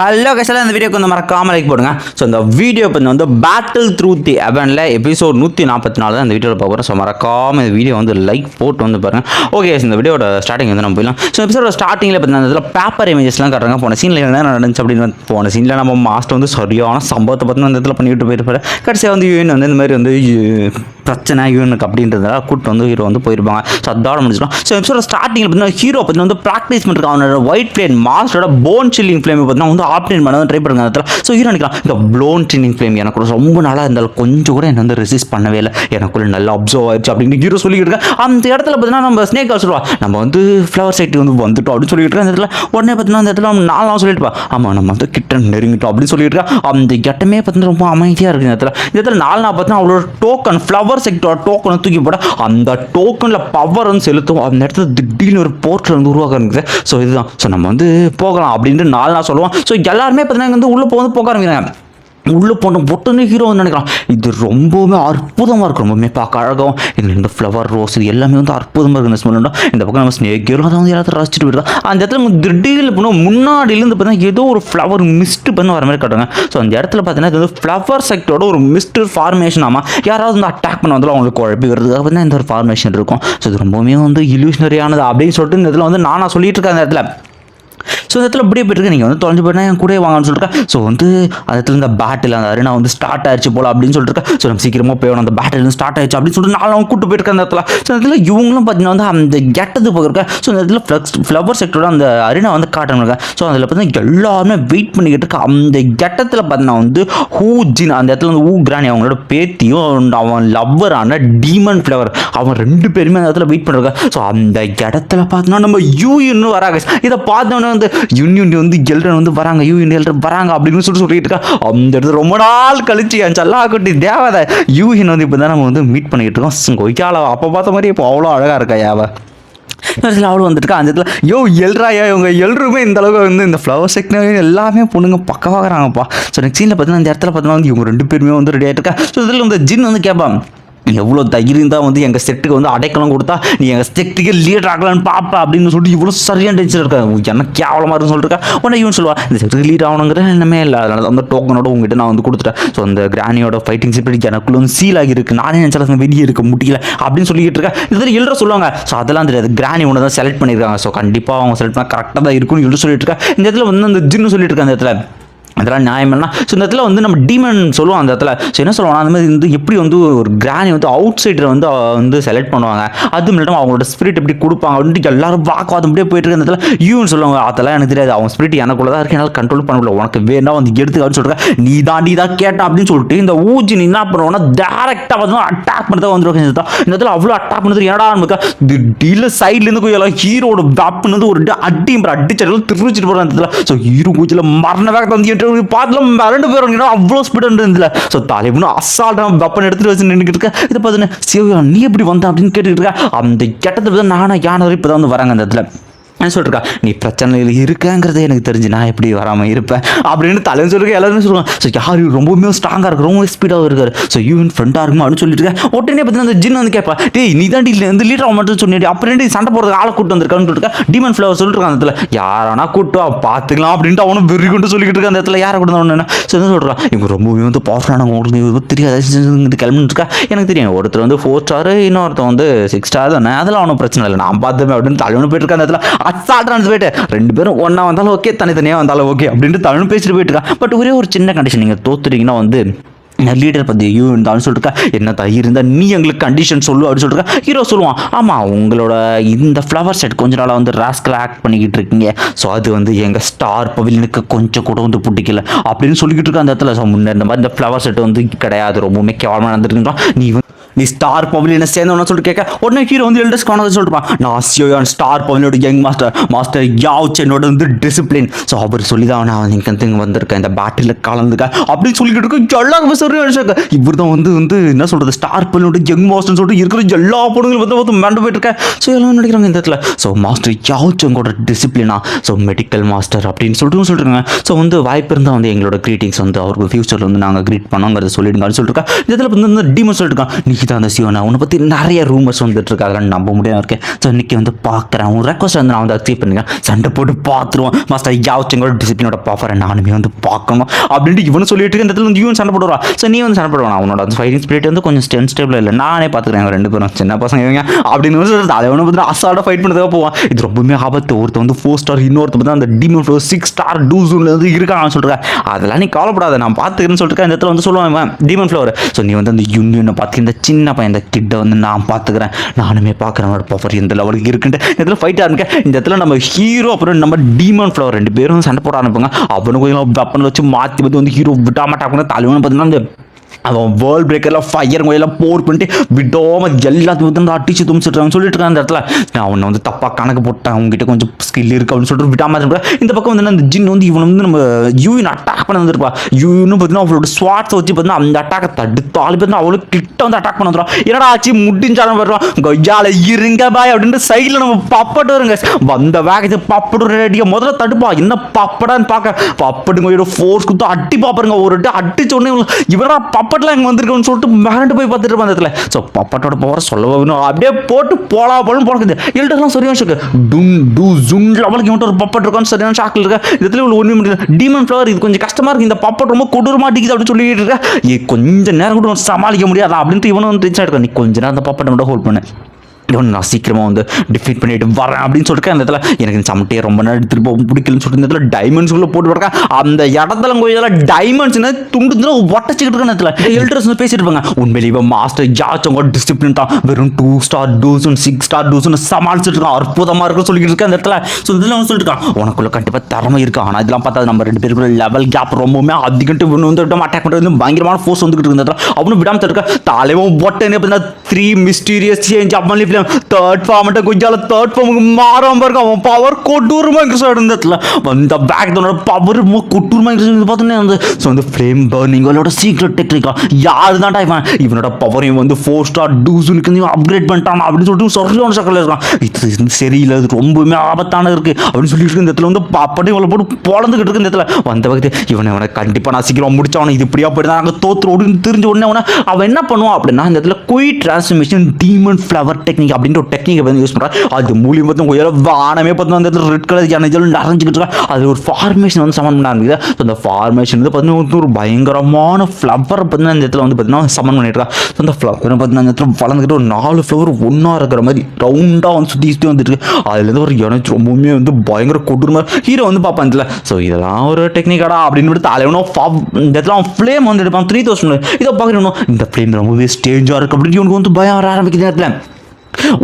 Hello கசால இந்த வீடியோக்கு வந்து மறக்காம லைக் போடுங்க. ஸோ இந்த வீடியோ இப்போ வந்து பேட்டில் த்ரூ தி அவனில் எபிசோட் நூற்றி நாற்பத்தி நாலு தான் இந்த வீடியோவில் பார்க்குறோம் ஸோ மறக்காம இந்த வீடியோ வந்து லைக் போட்டு வந்து பாருங்க. ஓகே இந்த வீடியோட ஸ்டார்டிங் வந்து நம்ம போயிடலாம். ஸோ எபிசோட ஸ்டார்டிங்கில் பார்த்தீங்கன்னா இதில் பேப்பர் இமேஜஸ்லாம் காட்டுறாங்க. போன சீனில் என்ன நடந்துச்சு அப்படின்னு போன சீனில் நம்ம மாஸ்டர் வந்து சரியான சம்பவத்தை பார்த்து அந்த இடத்துல பண்ணிவிட்டு போயிருப்பாரு. கடைசியாக வந்து யூஎன் வந்து இந்த மாதிரி வந்து பிரச்சனை யூனுக்கு அப்படின்றதெல்லாம் கூட்டு வந்து ஹீரோ வந்து போயிருப்பாங்க. ஸோ அதோட முடிச்சிடும் ஸோ எபிசோட ஸ்டார்டிங்கில் பார்த்தீங்கன்னா ஹீரோ பார்த்தீங்கன்னா வந்து ப்ராக்டிஸ் பண்ணுறது அவனோட ஒயிட் பிளேன் மாஸ்டரோட போன் சில்லிங் ஃப்ளேம் பார்த்தீங்கன்னா வந்து ஆப்ரேட் பண்ண ட்ரை பண்ணுற இடத்துல. ஸோ ஹீரோ நினைக்கலாம் இந்த ப்ளோன் சில்லிங் ஃப்ளேம் எனக்கு ரொம்ப நாளாக இருந்தாலும் கொஞ்சம் கூட என்ன வந்து ரெசிஸ்ட் பண்ணவே இல்லை. எனக்குள்ள நல்லா அப்சர்வ் ஆயிடுச்சு அப்படின்னு ஹீரோ சொல்லிக்கிட்டு இருக்கேன். அந்த இடத்துல பார்த்தீங்கன்னா நம்ம ஸ்னேக் சொல்லுவா நம்ம வந்து ஃப்ளவர் சைட்டு வந்து வந்துட்டோம் அப்படின்னு சொல்லிட்டு இருக்கேன். அந்த இடத்துல. உடனே பார்த்தீங்கன்னா அந்த இடத்துல நாலாம் நாலு நாள் சொல்லிட்டு பா ஆமாம் நம்ம வந்து கிட்ட நெருங்கிட்டோம் அப்படின்னு சொல்லிட்டு இருக்கேன். அந்த இடமே பார்த்தீங்கன்னா ரொம்ப அமைதியாக இருக்குது இந்த இடத்துல. இந்த இடத்துல நாலு நாள் பார்த்தீங்கன்னா அவ்வளோ டோக்கன் ஃப்ளவர் செக்டர் டோக்கனை தூக்கி போட அந்த டோக்கனில் பவர் வந்து செலுத்தும். அந்த இடத்துல திடீர்னு ஒரு போர்ட்டில் வந்து உருவாக இருக்குது ஸோ இதுதான். ஸோ நம்ம வந்து போகலாம் அப்படின்ட்டு நாலு நாள் சொல்லுவோம். ஸோ எல்லாருமே பார்த்தீங்கன்னா இங்க வந்து உள்ளே போக வந்து போக ஆரம்பிக்கிறாங்க. உள்ளே போன பொட்டுன்னு ஹீரோ வந்து நினைக்கலாம் இது ரொம்பவுமே அற்புதமாக இருக்கும் ரொம்பவுமே பார்க்க அழகாகவும் இதில் இந்த ஃப்ளவர் ரோஸ் இது எல்லாமே வந்து அற்புதமாக இருக்கு. இந்த ஸ்மெல்லாம் இந்த பக்கம் நம்ம ஸ்னேக் ஹீரோ அதை வந்து எல்லாத்தையும் ரசிச்சுட்டு போயிடுறோம் அந்த இடத்துல நம்ம திடீர்னு போனால் முன்னாடியிலேருந்து பார்த்தீங்கன்னா ஏதோ ஒரு ஃப்ளவர் மிஸ்ட் பண்ண வர மாதிரி காட்டுறாங்க. ஸோ அந்த இடத்துல பார்த்தீங்கன்னா இது வந்து ஃப்ளவர் செக்டரோட ஒரு மிஸ்ட் ஃபார்மேஷன் ஆமாம் யாராவது வந்து அட்டாக் பண்ண வந்தாலும் அவங்களுக்கு குழப்பி வருது பார்த்தீங்கன்னா இந்த ஒரு ஃபார்மேஷன் இருக்கும். ஸோ இது ரொம்பவுமே வந்து இல்யூஷனரியானது அப்படின்னு சொல்லிட்டு இந்த இதில் வந்து நானாக சொல்லிட்டு இருக்கேன் அந்த இடத்துல. ஸோ இந்த இடத்துல இப்படியே போயிட்டு நீங்கள் வந்து தொலைஞ்சு போயிட்டா என் கூட வாங்கன்னு சொல்லிட்டு ஸோ வந்து அந்த இடத்துல இந்த பேட்டில் அந்த அருணா வந்து ஸ்டார்ட் ஆயிடுச்சு போல அப்படின்னு சொல்லிட்டு ஸோ நம்ம சீக்கிரமாக போயிடும் அந்த பேட்டில் ஸ்டார்ட் ஆயிடுச்சு அப்படின்னு சொல்லிட்டு நானும் கூட்டு போயிருக்கேன் அந்த இடத்துல. ஸோ இதில் இடத்துல இவங்களும் பார்த்தீங்கன்னா வந்து அந்த கெட்டது போயிருக்கேன் ஸோ இந்த இடத்துல ஃப்ளக்ஸ் ஃப்ளவர் செக்டரோட அந்த அருணா வந்து காட்டணுங்க ஸோ அதில் பார்த்தீங்கன்னா எல்லாருமே வெயிட் பண்ணிக்கிட்டு இருக்க அந்த கெட்டத்தில் பார்த்தீங்கன்னா வந்து ஹூ ஜின் அந்த இடத்துல வந்து ஊ கிராணி அவங்களோட பேத்தியும் அவன் லவ்வரான டீமன் ஃப்ளவர் அவன் ரெண்டு பேருமே அந்த இடத்துல வெயிட் பண்ணுறாங்க ஸோ அந்த இடத்துல பார்த்தோன்னா நம்ம யூன்னு வராங்க. இதை பார்த்தோன்னே வந்து யூனியன் வந்து எல்டன் வந்து வராங்க யூஎன் எல்டன் வராங்க அப்படின்னு சொல்லிட்டு சொல்லிட்டு இருக்கா. அந்த இடத்துல ரொம்ப நாள் கழிச்சு என் சல்லா குட்டி தேவதை யூஹின் வந்து இப்போ தான் நம்ம வந்து மீட் பண்ணிட்டு இருக்கோம். கொய்யால அப்போ பார்த்த மாதிரி இப்போ அவ்வளோ அழகாக இருக்கா யாவ இடத்துல அவளும் வந்துட்டு அந்த இடத்துல யோ எல்ராயா இவங்க எல்லோருமே இந்த அளவுக்கு வந்து இந்த ஃப்ளவர் செக்டர் எல்லாமே பொண்ணுங்க பக்கவாகிறாங்கப்பா ஸோ நெக்ஸ்ட் சீனில் பார்த்தீங்கன்னா இந்த இடத்துல பார்த்தீங்கன்னா வந்து இவங்க ரெண்டு பேருமே வந்து ரெடி ஆகிட்டு இருக்கா. ஸோ இதில் வந்து ஜின் வந்து கேட்பான் எவ்வளோ தைரியம் தான் வந்து எங்கள் செட்டுக்கு வந்து அடைக்கலம் கொடுத்தா நீ எங்கள் செட்டுக்கு லீடர் ஆகலான்னு பாப்பா அப்படின்னு சொல்லிட்டு இவ்வளோ சரியான டென்ஷன் இருக்கா. என்ன கேவலமாக இருக்குன்னு சொல்லிருக்கா உடனே இவன் சொல்லுவா இந்த செட்டுக்கு லீட் ஆகணுங்கிற என்னமே இல்லை. அதனால தான் அந்த டோக்கனோட உங்ககிட்ட நான் வந்து கொடுத்துட்டேன். ஸோ அந்த கிரானியோட ஃபைட்டிங் ஸ்பிரிட் எனக்குள்ள வந்து சீல் ஆகியிருக்கு. நானே நினச்சாலும் வெளியே இருக்க முடியல. அப்படின்னு சொல்லிக்கிட்டு இருக்கேன் இதில் எழுத சொல்லுவாங்க. ஸோ அதெல்லாம் தெரியாது. கிராணி ஒன்று தான் செலக்ட் பண்ணியிருக்காங்க. ஸோ கண்டிப்பாக அவங்க செலக்ட் பண்ணால் கரெக்டாக தான் இருக்கும்னு எழுத சொல்லிட்டு இருக்கா. இந்த இடத்துல வந்து அந்த ஜின்னு சொல்லிட்டு இருக்கா அந்த இடத்துல. அதெல்லாம் நியாயம் ஸோ இந்த இடத்துல வந்து நம்ம டீமன் சொல்லுவோம் அந்த இடத்துல. ஸோ என்ன சொல்லுவாங்க அந்த மாதிரி வந்து எப்படி வந்து ஒரு கிரானி வந்து அவுட் சைடரை வந்து வந்து செலக்ட் பண்ணுவாங்க. அது இல்லாமல் அவங்களோட ஸ்பிரிட் எப்படி கொடுப்பாங்க அப்படின்ட்டு எல்லாரும் வாக்குவாதம் அப்படியே போயிட்டு இருக்க இடத்துல. யூன்னு சொல்லுவாங்க. அதெல்லாம் எனக்கு தெரியாது. அவங்க ஸ்பிரிட் எனக்குள்ள தான் இருக்கு. என்னால் கண்ட்ரோல் பண்ண முடியல. உனக்கு வேணா வந்து எடுத்துக்கான்னு சொல்கிறேன் நீ தான் நீ தான் கேட்ட அப்படின்னு சொல்லிட்டு இந்த ஊஜி நீ என்ன பண்ணுவோம்னா டேரெக்டாக வந்து அட்டாக் பண்ணுறதா வந்துருவாங்க. இந்த இடத்துல. அவ்வளோ அட்டாக் பண்ணுறது ஏடா நமக்கு திடீர்னு சைட்லேருந்து போய் எல்லாம் ஹீரோட வெப்பன் வந்து ஒரு அடி அடிச்சு திருச்சிட்டு போகிற இடத்துல. ஸோ ஹீரோ கூச்சியில் மரண வேகத்தை வந்து என்கிட்ட பார்த்துல ரெண்டு பேரும் அவ்வளோ ஸ்பீட் இருந்ததுல ஸோ தலைவனும் அசால்ட்டாக வெப்பன் எடுத்துட்டு வச்சு நின்றுட்டு இருக்க. இதை பார்த்துன்னு சிவா நீ எப்படி வந்த? அப்படின்னு கேட்டுக்கிட்டு இருக்க. அந்த கெட்டத்தை பார்த்து நானா யானை இப்போ தான் வந்து வராங்க அந்த இடத்துல. சொல்லிருக்கா. நீ பிரச்சனையில் இருக்கங்கிறதே எனக்கு தெரிஞ்சு நான் எப்படி வராமல் இருப்பேன்? அப்படின்னு தலைன்னு சொல்லிருக்க எல்லாருமே சொல்லுவாங்க. ஸோ யார்? ரொம்பவுமே ஸ்ட்ராங்காக இருக்கு ரொம்ப ஸ்பீடாக இருக்காரு. ஸோ யூன் ஃப்ரெண்டாக இருக்குமா? அப்படின்னு சொல்லிட்டு இருக்கேன் உடனே பார்த்தீங்கன்னா அந்த ஜின் வந்து கேட்பா டேய் நீ தான் இந்த லீடர் அவன் மட்டும் சொன்னி அப்புறம் என்ன சண்டை போடுறதுக்கு ஆளை கூட்டு வந்திருக்கான்னு சொல்லிட்டு டிமன் ஃப்ளவர் சொல்லிட்டு அந்த இடத்துல. யாரானா கூட்டு பார்த்துக்கலாம் அப்படின்ட்டு அவனும் வெறி கொண்டு சொல்லிக்கிட்டு இருக்க அந்த இடத்துல. யாரை கூட ஒன்று ஸோ என்ன சொல்கிறான் இவங்க ரொம்பவே வந்து பவர்ஃபுல்லானவங்க உங்களுக்கு இவங்க தெரியாது? கிளம்பிட்டு இருக்கா? எனக்கு தெரியும் ஒருத்தர் வந்து ஃபோர் ஸ்டார் இன்னொருத்தர் வந்து சிக்ஸ் ஸ்டார் தானே அதெல்லாம் அவனும் பிரச்சனை இல்லை. நான் பார்த்தேன் அப்படின்னு தலைவனு போயிட்டு இருக்க அந்த இடத்துல. அசால்ட்டாக போயிட்டு ரெண்டு பேரும் ஒன்றா வந்தாலும் ஓகே தனித்தனியாக வந்தாலும் ஓகே அப்படின்ட்டு தமிழ் பேசிட்டு போயிட்டு இருக்கான். பட் ஒரே ஒரு சின்ன கண்டிஷன் நீங்கள் தோத்துட்டீங்கன்னா வந்து லீடர் பற்றி ஐயோ இருந்தாலும் சொல்லிருக்கா என்ன தான் இருந்தால் நீ எங்களுக்கு கண்டிஷன் சொல்லு அப்படின்னு சொல்லிருக்கா ஹீரோ சொல்லுவான் ஆமாம் உங்களோட இந்த ஃப்ளவர் செட் கொஞ்ச நாளாக வந்து ராஸ்கில் ஆக்ட் பண்ணிக்கிட்டு இருக்கீங்க. ஸோ அது வந்து எங்கள் ஸ்டார் பவிலனுக்கு கொஞ்சம் கூட வந்து பிடிக்கல. அப்படின்னு சொல்லிக்கிட்டு இருக்க அந்த இடத்துல. ஸோ முன்னே இந்த மாதிரி இந்த ஃப்ளவர் செட் வந்து கிடையாது. ரொம்பவுமே கேவலமாக நடந்துருக்கா நீ வந்து நீ ஸ்டார் பவலியனை சேர்ந்தவன சொல்லிட்டு கேட்க உடனே ஹீரோ வந்து எல்டர்ஸ் காணது சொல்லிருப்பான் நான் சியோயான் ஸ்டார் பவனோட யங் மாஸ்டர் மாஸ்டர் யாவ் என்னோட வந்து டிசிப்ளின் ஸோ அவர் சொல்லி தான் நான் இங்கே வந்து இங்கே வந்திருக்கேன். இந்த பேட்டில் கலந்துக்க. அப்படின்னு சொல்லிக்கிட்டு இருக்க எல்லாருமே சரி இவர் தான் வந்து வந்து என்ன சொல்கிறது ஸ்டார் பவலியோட யங் மாஸ்டர்னு சொல்லிட்டு இருக்கிற எல்லா பொண்ணுங்களும் வந்து வந்து மேண்டு போயிட்டு ஸோ எல்லாம் நினைக்கிறாங்க இந்த இடத்துல? ஸோ மாஸ்டர் யாவ் டிசிப்ளினா ஸோ மெடிக்கல் மாஸ்டர் அப்படின்னு சொல்லிட்டு சொல்லிட்டுருங்க ஸோ வந்து வாய்ப்பு இருந்தால் வந்து எங்களோட க்ரீட்டிங்ஸ் வந்து அவருக்கு ஃபியூச்சரில் வந்து நாங்கள் க்ரீட் பண்ணோங்கிறத சொல்லிடுங்கன்னு சொல்லிட்டு இந்த இடத்துல வந்து இந்த டீமன் சொல்லிட்டு நீ தான் அந்த சிவனா உன்னை பற்றி நிறைய ரூமர்ஸ் வந்துட்டு இருக்கு அதெல்லாம் நம்ப முடியாமல் இருக்கேன். ஸோ இன்றைக்கி வந்து பார்க்குறேன் உன் ரெக்வஸ்ட் வந்து நான் வந்து அக்செப்ட் பண்ணிக்கிறேன். சண்டை போட்டு பார்த்துருவோம் மாஸ்டர் யாவச்சங்களோட டிசிப்ளினோட பாஃபரை நானுமே வந்து பார்க்கணும் அப்படின்ட்டு இவனு சொல்லிட்டு இருக்க இந்த இடத்துல வந்து இவன் சண்டை போடுவா ஸோ நீ வந்து சண்டை போடுவான் அவனோட அந்த ஃபைட்டிங் ஸ்பிரிட் வந்து கொஞ்சம் ஸ்டென் ஸ்டேபிள் இல்லை. நானே பார்த்துக்கிறேன் ரெண்டு பேரும். சின்ன பசங்க இவங்க. அப்படின்னு சொல்லிட்டு அதை ஒன்று பார்த்து அசால்ட்டாக ஃபைட் பண்ணதாக போவான். இது ரொம்பவுமே ஆபத்து. ஒருத்தர் வந்து ஃபோர் ஸ்டார் இன்னொருத்த பார்த்தா அந்த டிமோ ஃப்ளோர் சிக்ஸ் ஸ்டார் டூஸுல வந்து இருக்கான்னு சொல்கிறேன் அதெல்லாம் நீ கவலைப்படாத. நான் பார்த்துக்கிறேன்னு சொல்லிட்டு இந்த இடத்துல வந்து சொல்லுவான் டிமன் ஃப்ளோர் ஸோ நீ வந்து அந்த யூனியனை பார்த்து இந்த சின்ன பையன் இந்த கிட்ட வந்து நான் பார்த்துக்கிறேன். நானுமே பார்க்குறேன். பவர் எந்த லெவலுக்கு இருக்குன்ட்டு. இந்த ஃபைட்டாக இருக்க இந்த இடத்துல நம்ம ஹீரோ அப்புறம் நம்ம டீமன் ஃப்ளவர் ரெண்டு பேரும் சண்டை போட ஆரம்பிப்பாங்க. அவனுக்கு கொஞ்சம் வச்சு மாற்றி பார்த்து வந்து ஹீரோ விட்டா தலைவனு பார்த்தீங்கன்னா அந்த அவன் வேர்ல்ட் பிரேக்கரில் ஃபயர் கோயிலாம் போர் பண்ணிட்டு விடாமல் எல்லாத்தையும் வந்து அடிச்சு துமிச்சிட்றாங்க சொல்லிட்டு இருக்கான் அந்த இடத்துல. நான் அவனை வந்து தப்பாக கணக்கு போட்டேன். அவங்ககிட்ட கொஞ்சம் ஸ்கில் இருக்கு அப்படின்னு சொல்லிட்டு விடாமல் இருப்பா இந்த பக்கம் வந்து அந்த ஜின் வந்து இவன் வந்து நம்ம யூயின் அட்டாக் பண்ண வந்திருப்பா. யூன்னு பார்த்தீங்கன்னா அவளோட ஸ்வாட்ஸை வச்சு பார்த்தீங்கன்னா அந்த அட்டாக்கை தடுத்தாலும் பார்த்தீங்கன்னா அவளுக்கு கிட்ட வந்து அட்டாக் பண்ண வந்துடும் என்னடா ஆச்சு? முடிஞ்சாலும் வருவான். கொய்யால இருங்க பாய் அப்படின்ட்டு சைடில் நம்ம பப்பட்டு வருங்க. வந்த வேகத்தை பப்படு ரெடியாக முதல்ல தடுப்பா. என்ன பப்படான்னு பார்க்க. பப்படுங்க ஃபோர்ஸ் கொடுத்து அட்டி பார்ப்பாருங்க ஒரு அடிச்சோடனே அடிச்ச உடனே இவரா பப்பட்லாம் இங்கே வந்திருக்கோம்னு சொல்லிட்டு மிரண்டு போய் பார்த்துட்டு இருப்பான் அந்த இடத்துல. ஸோ பப்பட்டோட பவர் சொல்லவே வேணும்? அப்படியே போட்டு போலா போலும் போனது எல்டர்லாம் சரியான ஷாக்கு டுன் டூ ஜுன் லெவலுக்கு இவன்ட்டு ஒரு பப்பட் இருக்கான்னு சரியான ஷாக்கில் இருக்கா? இந்த இடத்துல இவ்வளோ ஒன்றும் முடியல டீமன் ஃப்ளவர் இது கொஞ்சம் கஷ்டமாக இருக்குது இந்த பப்பட் ரொம்ப கொடூரமா அடிக்குது அப்படின்னு சொல்லிட்டு இருக்கா? ஏ கொஞ்சம் நேரம் கூட சமாளிக்க முடியாது? அப்படின்ட்டு இவனும் வந்து ரீச் எடுக்க நீ கொஞ்ச நேரம் அந்த பப்பட்டை மட்டும் ஹோல்ட் பண்ணு. இவன் நான் சீக்கிரமாக வந்து டிஃபீட் பண்ணிட்டு வரேன் அப்படின்னு சொல்லிட்டு அந்த இடத்துல எனக்கு இந்த சமட்டையை ரொம்ப நேரம் எடுத்துட்டு போக பிடிக்கலன்னு சொல்லிட்டு இந்த இடத்துல டைமண்ட்ஸ் உள்ள போட்டு வரக்கா அந்த இடத்துல கோயில் டைமண்ட்ஸ் துண்டு துண்டு ஒட்டச்சிக்கிட்டு இருக்க இடத்துல. எல்டர்ஸ் வந்து பேசிட்டு இருப்பாங்க. உண்மையிலே இவன் மாஸ்டர் ஜாச்சவங்க டிசிப்ளின் தான் வெறும் டூ ஸ்டார் டூஸும் சிக்ஸ் ஸ்டார் டூஸ்னு சமாளிச்சுட்டு இருக்கான். அற்புதமாக இருக்குன்னு சொல்லிட்டு இருக்கேன் அந்த இடத்துல. ஸோ இதில் வந்து சொல்லிட்டு இருக்கான். உனக்குள்ள கண்டிப்பாக திறமை இருக்கு. ஆனால் இதெல்லாம் பார்த்தா நம்ம ரெண்டு பேருக்குள்ள லெவல் கேப் ரொம்பவுமே அதிகன்ட்டு இவனு வந்து அட்டாக் பண்ணுறது பயங்கரமான ஃபோர்ஸ் வந்துகிட்டு இருக்க அவனும் விடாமல் இருக்க தலைவன் பொட்டனே பார்த்தீங்கன்னா த்ரீ மிஸ்டீரியஸ் சேஞ்ச் அப்படி தேர்ட் ஃபார்ம்ட்ட குஜால தேர்ட் ஃபார்முக்கு மாறாம பாருங்க அவன் பவர் கொட்டூரமா இந்த இருந்ததுல அந்த பேக் தன்னோட பவர் கொட்டூரமா இன்க்ரீஸ் பார்த்தோன்னே அந்த ஸோ அந்த ஃப்ளேம் பர்னிங்கோட சீக்ரெட் டெக்னிக்கா யாரு தான்டா இவன் இவனோட பவரையும் வந்து ஃபோர் ஸ்டார் டூஸுனுக்கு இவன் அப்கிரேட் பண்ணிட்டான் அப்படின்னு சொல்லிட்டு சரியான சக்கரில் இருக்கான் இது சரியில்லை இது ரொம்பவுமே ஆபத்தானது இருக்குது அப்படின்னு சொல்லிட்டு இந்த இடத்துல வந்து பாப்படி இவளை போட்டு பொழந்துக்கிட்டு இருக்கு இந்த இடத்துல வந்த பக்கத்து இவனை இவனை கண்டிப்பாக நான் சீக்கிரம் முடிச்சவனை இது இப்படியா போயிருந்தா நாங்கள் தோத்து அப்படின்னு தெரிஞ்ச உடனே அவனை அவன் என்ன பண்ணுவான் அப்படின்னா இந்த இடத்துல quite transformation demon flower technique அப்படின்ற ஒரு டெக்னிக்கை வந்து யூஸ் பண்ணுறான் அது மூலியம் பார்த்து கொஞ்சம் வானமே பார்த்து அந்த இடத்துல ரெட் கலர் யானை நிறைஞ்சிக்கிட்டு இருக்கா? அது ஒரு ஃபார்மேஷன் வந்து சமன் பண்ண ஆரம்பிக்குது. ஸோ அந்த ஃபார்மேஷன் வந்து பார்த்தீங்கன்னா ஒரு பயங்கரமான ஃப்ளவரை பார்த்தீங்கன்னா அந்த இடத்துல வந்து பார்த்தீங்கன்னா சமன் பண்ணிட்டு இருக்கா? ஸோ அந்த ஃப்ளவர் பார்த்தீங்கன்னா அந்த இடத்துல வளர்ந்துக்கிட்டு ஒரு நாலு ஃப்ளவர் ஒன்றா இருக்கிற மாதிரி ரவுண்டாக வந்து சுற்றி சுற்றி வந்துட்டு அதுலேருந்து ஒரு எனக்கு ரொம்பவுமே வந்து பயங்கர கொடூரமாக ஹீரோ வந்து பார்ப்பான் இதில் ஸோ இதெல்லாம் ஒரு டெக்னிக்காடா அப்படின்னு விட்டு தலைவனும் இந்த இடத்துல அவன் ஃப்ளேம் வந்து எடுப்பான். த்ரீ தௌசண்ட் இதை பார்க்கணும். இந்த ஃப்ளேம் ரொம்பவே ஸ்டேஞ்சாக இருக்குது அப்படின்னு இவனுக்கு வந்து பயம் வர ஆரம்பிக்குது நேரத்தில் இடத்துல.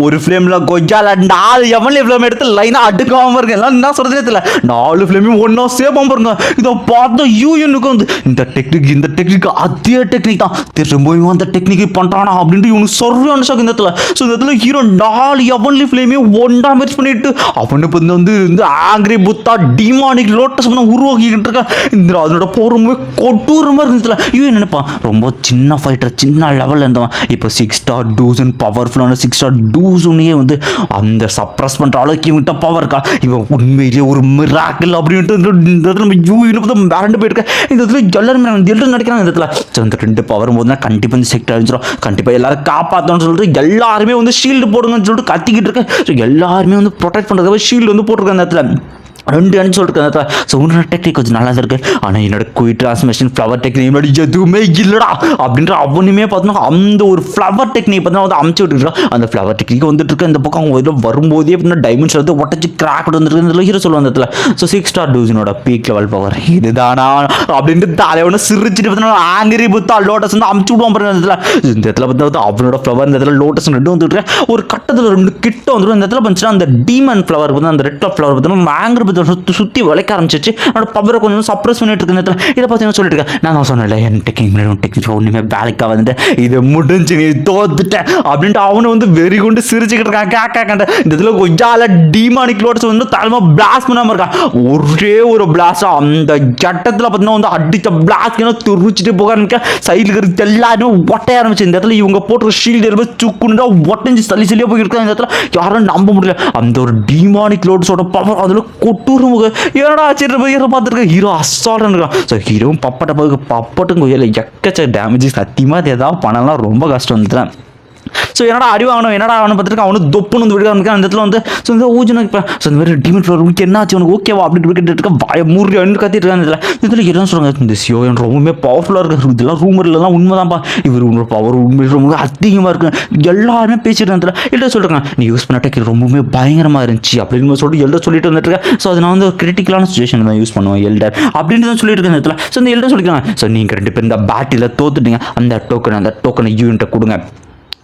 ஒரு ஃப்ளேமில் கொய்யால நாலு எவன்லி ஃபிலிம் எடுத்து லைனாக அடுக்காம பாருங்க. எல்லாம் என்ன சொல்கிறதே தெரியல. நாலு ஃப்ளேமையும் ஒன்றா சேவாம பாருங்க. இதை பார்த்தா யூஎனுக்கு வந்து இந்த டெக்னிக் இந்த டெக்னிக் அதே டெக்னிக் தான். திரும்பவும் அந்த டெக்னிக் பண்ணுறானா அப்படின்ட்டு இவனுக்கு சொல்கிறான் ஷாக் இந்த இடத்துல. ஸோ இந்த இடத்துல ஹீரோ நாலு எவன்லி ஃப்ளேமையும் ஒன்றா மேட்ச் பண்ணிட்டு அவனு இப்போ வந்து இந்த ஆங்கிரி புத்தா டிமானிக் லோட்டஸ் பண்ண உருவாக்கிக்கிட்டு இருக்கான் இந்த அதனோட போர் ரொம்ப கொட்டூரமாக இருந்ததுல இவன் நினைப்பான்? ரொம்ப சின்ன ஃபைட்டர் சின்ன லெவலில் இருந்தவன். இப்போ சிக்ஸ் ஸ்டார் டூசன் பவர்ஃபுல்லான சிக்ஸ் ஸ்டார் டூஸுன்னே வந்து அந்த சப்ரஸ் பண்ணுற அளவுக்கு இவன்கிட்ட பவர் இருக்கா? இவன் உண்மையிலேயே ஒரு மிராக்கிள் அப்படின்ட்டு இந்த இடத்துல நம்ம யூ இன்னும் மிரண்டு போயிருக்கேன் இந்த இடத்துல எல்லாரும் எல்லாரும் நடிக்கிறாங்க இந்த இடத்துல. அந்த இந்த ரெண்டு பவர் போதுனா கண்டிப்பாக இந்த செக்டர் அழிஞ்சிடும் கண்டிப்பாக எல்லாரும் காப்பாற்றணும்னு சொல்லிட்டு எல்லாருமே வந்து ஷீல்டு போடுங்கன்னு சொல்லிட்டு கத்திக்கிட்டு இருக்கேன் ஸோ எல்லாருமே வந்து ப்ரொடெக்ட் பண்ணுறதுக்காக ஷீல்டு வந்து போட்டிருக்காங்க அந்த இடத்துல. ரெண்டு அணி சொல்லிட்டு ஸோ உன்னோட டெக்னிக் கொஞ்சம் நல்லா தான் இருக்கு. ஆனால் என்னோட குயிட் டிரான்ஸ்மிஷன் ஃப்ளவர் டெக்னிக் என்னோட எதுவுமே இல்லைடா அப்படின்ற அவனுமே பார்த்தோன்னா அந்த ஒரு ஃப்ளவர் டெக்னிக் பார்த்தா வந்து அமுச்சு விட்டுருக்கான் அந்த ஃப்ளவர் டெக்னிக் வந்துட்டு இருக்கு. இந்த பக்கம் அவங்க இதில் வரும்போதே அப்படின்னா டைமண்ட்ஸ் வந்து ஒட்டச்சு கிராக் வந்துருக்கு ஹீரோ சொல்லுவாங்க அந்த இடத்துல. ஸோ சிக்ஸ் ஸ்டார் டூசினோட பீக் லெவல் பவர் இதுதானா? அப்படின்ட்டு தலைவனை சிரிச்சிட்டு பார்த்தீங்கன்னா ஆங்கிரி புத்தா லோட்டஸ் வந்து அமுச்சு விடுவான் பாருங்க இந்த இடத்துல. இந்த இடத்துல பார்த்தா அவனோட ஃப்ளவர் இந்த இடத்துல லோட்டஸ் ரெண்டு வந்துட்டு ஒரு கட்டத்தில் ரெண்டு கிட்ட வந்துடும் இந்த இடத்துல வந்துச்சுன்னா அந்த டீமன் ஃப்ளவர் வந்து அந்த ரெட் ஃப்ளவர் பார்த்தீங்கன்னா ஆங்கிரி சுற்றி சுற்றி வளைக்க ஆரம்பிச்சிச்சு என்னோட பவரை கொஞ்சம் சப்ரஸ் பண்ணிட்டு இருக்க இந்த இடத்துல. இதை பார்த்தீங்கன்னா சொல்லிட்டு இருக்கேன். நான் சொன்னேன் என் டெக்னிக் டெக்னிக் ஒன்றுமே வேலைக்காக வந்துட்டு. இது முடிஞ்சு நீ தோத்துட்டேன் அப்படின்ட்டு அவனை வந்து வெறி கொண்டு சிரிச்சுக்கிட்டு இருக்கான். கேக்கா கண்ட இந்த இதில் கொஞ்சால டீமானிக் லோட்ஸ் வந்து தலைமை பிளாஸ்ட் பண்ணாமல் இருக்கான். ஒரே ஒரு பிளாஸ்ட் அந்த ஜட்டத்தில் பார்த்தீங்கன்னா வந்து அடித்த பிளாஸ்ட் துருச்சிட்டு போக ஆரம்பிக்க. சைடில் இருக்கிற எல்லாருமே ஒட்டைய ஆரம்பிச்சு. இந்த இடத்துல இவங்க போட்டு ஷீல்டு எலும்பு சுக்குண்டா ஒட்டஞ்சு சளி சளியாக போய் இருக்காங்க இந்த இடத்துல யாரும் நம்ப முடியல. அந்த ஒரு டீமானிக் லோட்ஸோட பவர் அதில் கொட்டூர் என்னடா ஏடா ஆச்சு ஹீரோ பார்த்துருக்க ஹீரோ அசால்ட்டாக இருக்கான். ஸோ ஹீரோவும் பப்பட்ட பகுக்கு பப்பட்டும் கோயில் எக்கச்ச டேமேஜ் சத்தியமாக அது ஏதாவது பண்ணலாம். ரொம்ப கஷ்டம் வந்துட்டேன். ஸோ என்னடா அறிவாகணும் என்னடா அவனை பார்த்துட்டு அவனு தொப்புன்னு வந்து விடுக்க அந்த இடத்துல வந்து ஸோ இந்த ஊஜனுக்கு இப்போ ஸோ இந்த மாதிரி டீமன் ஃப்ளவர் உனக்கு என்ன ஆச்சு உனக்கு ஓகேவா அப்படி கேட்டு இருக்க வாய மூறி அண்ணு கத்திட்டு இருக்காங்க இதில் இதில் என்ன சொல்கிறாங்க இந்த சியோ என் ரொம்பவுமே பவர்ஃபுல்லாக இருக்கு இதெல்லாம் ரூமர்லாம் உண்மைதான்ப்பா. இவர் உங்களோட பவர் உண்மை ரொம்ப அதிகமாக இருக்கு. எல்லாருமே பேசிட்டு இருந்ததுல எல்லாம் சொல்கிறாங்க நீ யூஸ் பண்ண டெக் ரொம்பவுமே பயங்கரமாக இருந்துச்சு. அப்படின்னு சொல்லிட்டு எல்டர் சொல்லிட்டு வந்துட்டு இருக்கேன் ஸோ அது நான் வந்து ஒரு கிரிட்டிக்கலான சுச்சுவேஷன் தான் யூஸ் பண்ணுவேன் எல்டர் அப்படின்னு தான் சொல்லிட்டு இருக்கேன் இடத்துல. ஸோ இந்த எல்டர் சொல்லிக்கிறாங்க ஸோ நீங்கள் ரெண்டு பேரும் இந்த பேட்டில் தோத்துட்டீங்க. அந்த டோக்கன் அந்த டோக்கனை யூனிட்டை கொடுங்க.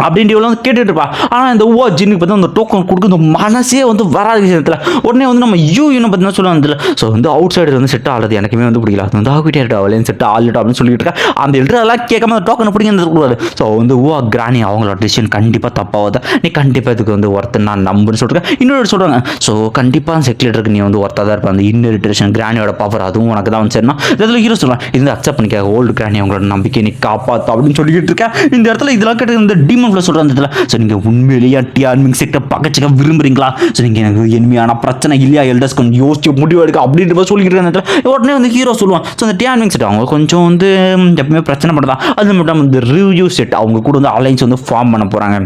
அப்படின்ட்டு இவ்வளோ வந்து கேட்டுட்டு இருப்பா. ஆனால் இந்த ஓ ஜின்னுக்கு பார்த்தா அந்த டோக்கன் கொடுக்க இந்த மனசே வந்து வராத விஷயத்தில். உடனே வந்து நம்ம யூ இன்னும் பார்த்தீங்கன்னா சொல்லுவாங்க ஸோ வந்து அவுட் சைடு வந்து செட் ஆகிறது எனக்குமே வந்து பிடிக்கல. அது வந்து ஆகிட்டே அவளையும் செட் ஆகலட்டும் அப்படின்னு சொல்லிட்டு இருக்கா. அந்த எழுத்து அதெல்லாம் கேட்காம அந்த டோக்கனை பிடிக்கிறது கூடாது ஸோ வந்து ஓ கிராணி அவங்களோட டிசிஷன் கண்டிப்பாக தப்பாகுது நீ கண்டிப்பாக இதுக்கு வந்து ஒருத்தர் நான் நம்புன்னு சொல்லிட்டு இன்னொரு சொல்கிறாங்க ஸோ கண்டிப்பாக செக்லேட்டருக்கு நீ வந்து ஒருத்தா தான் இருப்பா. அந்த இன்னரிட்டேஷன் கிராணியோட பவர் அதுவும் உனக்கு தான் வந்து சரினா இதில் ஹீரோ சொல்கிறான் இது அக்செப்ட் பண்ணிக்க ஓல்டு கிராணி அவங்களோட நம்பிக்கை நீ காப்பாற்று அப்படின்னு சொல்லிட்டு இருக்கேன் இந்த இடத்துல இதெல்லாம் கேட்டு இந்த டிம் ஃபில் சொல்கிற அந்த ஸோ நீங்கள் உண்மையிலேயே டிஆர்மிங் செக்டர் பக்கச்சிக்க விரும்புறீங்களா? ஸோ நீங்கள் எனக்கு எளிமையான பிரச்சனை இல்லையா எல்டர்ஸ் கொஞ்சம் யோசிச்சு முடிவு எடுக்க அப்படின்ற மாதிரி சொல்லிக்கிட்டு இருக்க அந்த இடத்துல உடனே வந்து ஹீரோ சொல்லுவான் ஸோ அந்த டிஆர்மிங் செட் அவங்க கொஞ்சம் வந்து எப்பவுமே பிரச்சனை பண்ணுறதா அது மட்டும் இந்த ரிவ்யூ செட் அவங்க கூட வந்து அலைன்ஸ் வந்து ஃபார்ம் பண்ண போகிறாங்க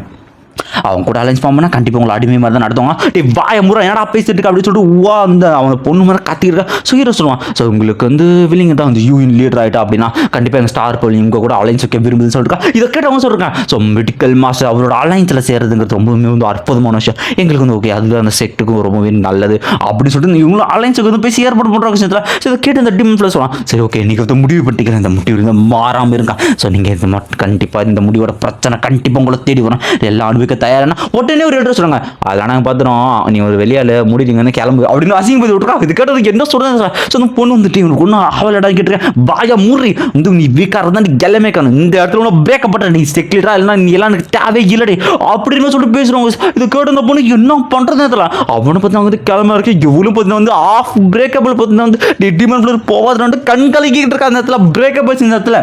அவங்க கூட அலைன்ஸ் ஃபார்ம் பண்ணால் கண்டிப்பாக உங்களை அடிமை மாதிரி தான் நடத்துவாங்க. டே வாய முறை என்னடா பேசிட்டு இருக்க அப்படின்னு சொல்லிட்டு வா அந்த அவங்க பொண்ணு மாதிரி கத்திருக்கா ஸோ ஹீரோ சொல்லுவான் ஸோ உங்களுக்கு வந்து வில்லிங்க தான் வந்து யூஎன் லீடர் ஆகிட்டா அப்படின்னா கண்டிப்பாக எங்கள் ஸ்டார் பள்ளி உங்கள் கூட அலைன்ஸ் வைக்க விரும்புதுன்னு சொல்லிருக்கா இதை கேட்டவங்க சொல்லிருக்கான். ஸோ மெடிக்கல் மாஸ்டர் அவரோட அலைன்ஸில் சேர்றதுங்கிறது ரொம்பவுமே வந்து அற்புதமான விஷயம். எங்களுக்கு வந்து ஓகே அதுதான் அந்த செட்டுக்கும் ரொம்பவே நல்லது. அப்படின்னு சொல்லிட்டு இவங்களும் அலைன்ஸுக்கு வந்து பேசி ஏற்பாடு பண்ணுற விஷயத்தில். ஸோ இதை கேட்டு இந்த டிம் சொல்லலாம் சரி ஓகே நீங்கள் வந்து முடிவு பண்ணிக்கிறேன் இந்த முடிவு வந்து மாறாமல் இருக்கா ஸோ நீங்கள் இந்த மட்டும் கண்டிப்பாக இந்த முடிவோட பிரச்சனை கண்டிப்பாக உங்களை தேடி வரும். எல்லாம் கொடுக்க தயாரானா? உடனே ஒரு எழுத சொல்கிறாங்க அதெல்லாம் நாங்கள் பார்த்துறோம் நீ ஒரு வெளியால் முடிஞ்சிங்கன்னு கிளம்பு. அப்படின்னு அசிங்கப்பதி விட்டுருக்கா இது கேட்டதுக்கு என்ன சொல்கிறேன் சார் ஸோ அந்த பொண்ணு வந்துட்டு இவனுக்கு ஒன்றும் அவளடா கேட்டுருக்கேன். பாயா மூறி வந்து நீ வீக்காக இருந்தால் நீ எல்லாமே காணும். இந்த இடத்துல ஒன்றும் பிரேக்கப்பட்ட நீ செக்லிட்டா இல்லைனா நீ எல்லாம் எனக்கு தேவை இல்லடி. அப்படின்னு சொல்லிட்டு பேசுகிறவங்க இது கேட்டு அந்த பொண்ணு என்ன பண்ணுறது தெரியல. அவனை பற்றி வந்து கிளம்ப இருக்கு எவ்வளோ பார்த்தீங்கன்னா வந்து ஆஃப் பிரேக்கப்பில் பார்த்தீங்கன்னா வந்து நீ டிமன் ஃப்ளோர் கண் கலக்கிட்டு இருக்கா அந்த இடத்துல. பிரேக்கப் ஆச்சு இந்த இடத்துல.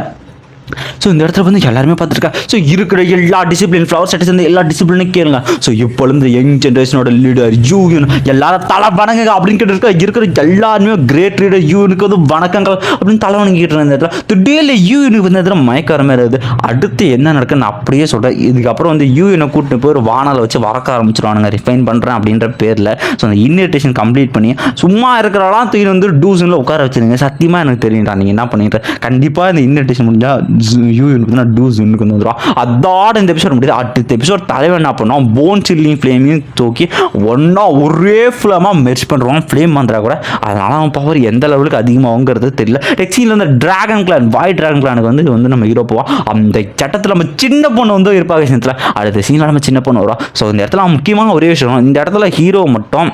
ஸோ இந்த இடத்துல வந்து எல்லாருமே பார்த்துருக்கா. ஸோ இருக்கிற எல்லா டிசிப்ளின் ஃப்ளவர் செட்டஸ் வந்து எல்லா டிசிப்ளினும் கேளுங்க. ஸோ இப்பொழுது யங் ஜென்ரேஷனோட லீடர் யூன் எல்லாரும் தலை வணங்குங்க அப்படின்னு கேட்டு இருக்க இருக்கிற எல்லாருமே கிரேட் லீடர் யூனுக்கு வந்து வணக்கங்கள் அப்படின்னு தலை வணங்கிட்டு இருந்த இடத்துல. திடீர்னு யூனுக்கு வந்து இடத்துல மயக்கார மாதிரி இருக்குது அடுத்து என்ன நடக்குன்னு அப்படியே சொல்கிறேன் இதுக்கப்புறம் வந்து யூஎனை கூட்டிட்டு போய் ஒரு வானலை வச்சு வரக்க ஆரம்பிச்சிருவானுங்க. ரிஃபைன் பண்ணுறேன் அப்படின்ற பேரில். ஸோ அந்த இன்விடேஷன் கம்ப்ளீட் பண்ணி சும்மா இருக்கிறாலாம் தூக்கி வந்து டூசனில் உட்கார வச்சிருங்க. சத்தியமாக எனக்கு தெரியும்டா. நீங்கள் என்ன பண்ணிட்டு கண்டிப்பாக இந்த இன்விடேஷன் முடிஞ்சால் யூ பார்த்தீங்கன்னா டூ ஜூனுக்கு வந்து வந்துடும் அதோட இந்த எபிசோட் முடியுது. அடுத்த எபிசோட் தலைவன் என்ன பண்ணோம் போன் சில்லியும் ஃப்ளேமையும் தூக்கி ஒன்றா ஒரே ஃப்ளேமாக மெர்ச் பண்ணுறான் ஃப்ளேம் பண்ணுறா கூட. அதனால அவன் பவர் எந்த லெவலுக்கு அதிகமாகங்கிறது தெரியல. டெக்ஸியில் வந்து டிராகன் கிளான் வாய் டிராகன் கிளானுக்கு வந்து வந்து நம்ம ஹீரோ போவோம். அந்த சட்டத்தில் நம்ம சின்ன பொண்ணு வந்து இருப்பாங்க விஷயத்தில் அடுத்த சீனில் நம்ம சின்ன பொண்ணு வரும் ஸோ இந்த இடத்துல முக்கியமான ஒரே விஷயம் இந்த இடத்துல ஹீரோ மட்டும்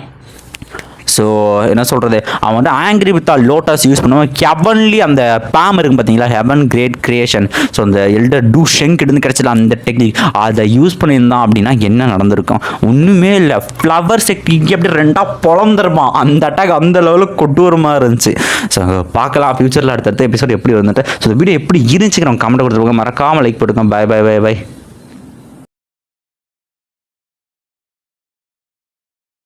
ஸோ என்ன சொல்கிறது அவன் வந்து ஆங்கிரி வித் லோட்டஸ் யூஸ் பண்ணுவான் ஹெவன்லி அந்த பேம் இருக்கும் பார்த்தீங்களா? ஹெவன் கிரேட் கிரியேஷன் ஸோ அந்த எல்டர் டூ ஷெங்க் இருந்து கிடச்சல அந்த டெக்னிக் அதை யூஸ் பண்ணியிருந்தான் அப்படின்னா என்ன நடந்திருக்கும்? ஒன்றுமே இல்லை. ஃப்ளவர் செக் இங்கே அப்படி ரெண்டாக பொழந்துருப்பான் அந்த அட்டாக் அந்த லெவலுக்கு கொட்டூரமாக இருந்துச்சு. ஸோ பார்க்கலாம். ஃப்யூச்சரில் அடுத்தடுத்த எபிசோட் எப்படி வந்துட்டு ஸோ இந்த வீடியோ எப்படி இருந்துச்சு நம்ம கமெண்ட் கொடுத்துருக்கோம் மறக்காமல் லைக் போட்டுக்கோங்க. By bye bye by